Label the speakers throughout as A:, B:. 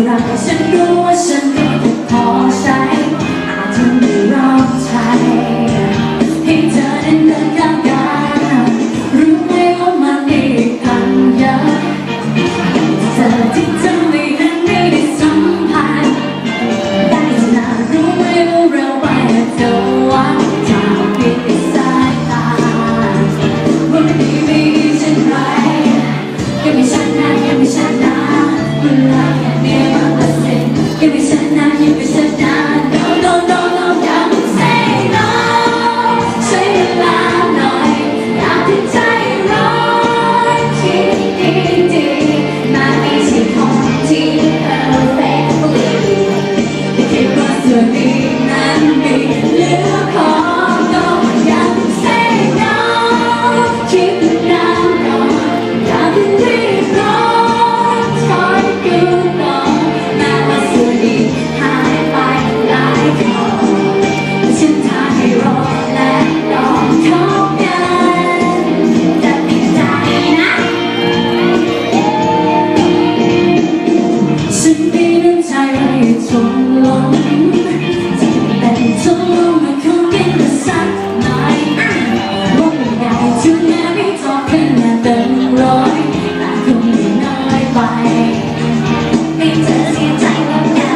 A: ที่รักฉันรู้ว่าฉันก็ม่พอใจอาจจะไม่รอบใจให้เธอนั้นเดินข้างกายรู้ไหมว่ามันอีกพันยาเธอที่จะไม่ Thank you. ไม่จอเสียใจวันนะ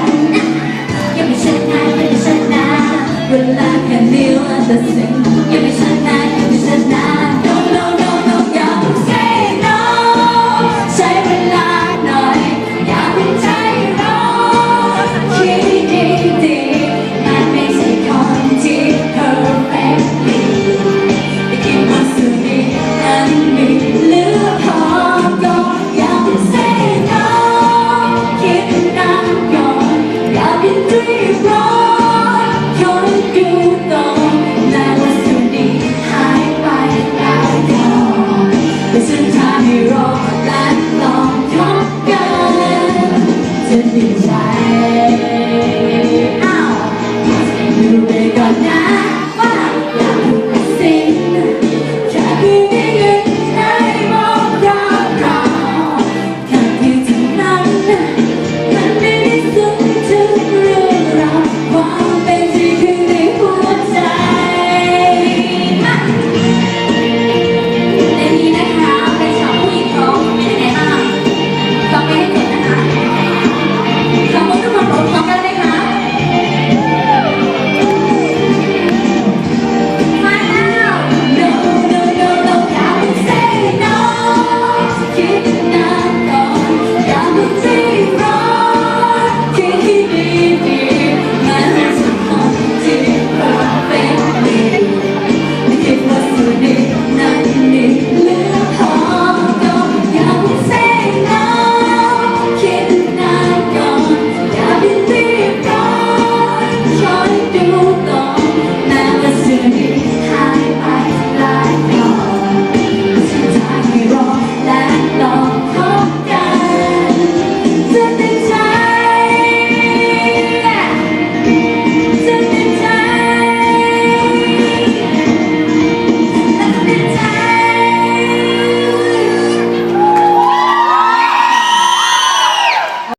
A: ยังไม่ชนะยังไม่ชนะเวลาแค่นี้ว่าจะสิ้ยังไม่ชนะยังไม่ชนะ life.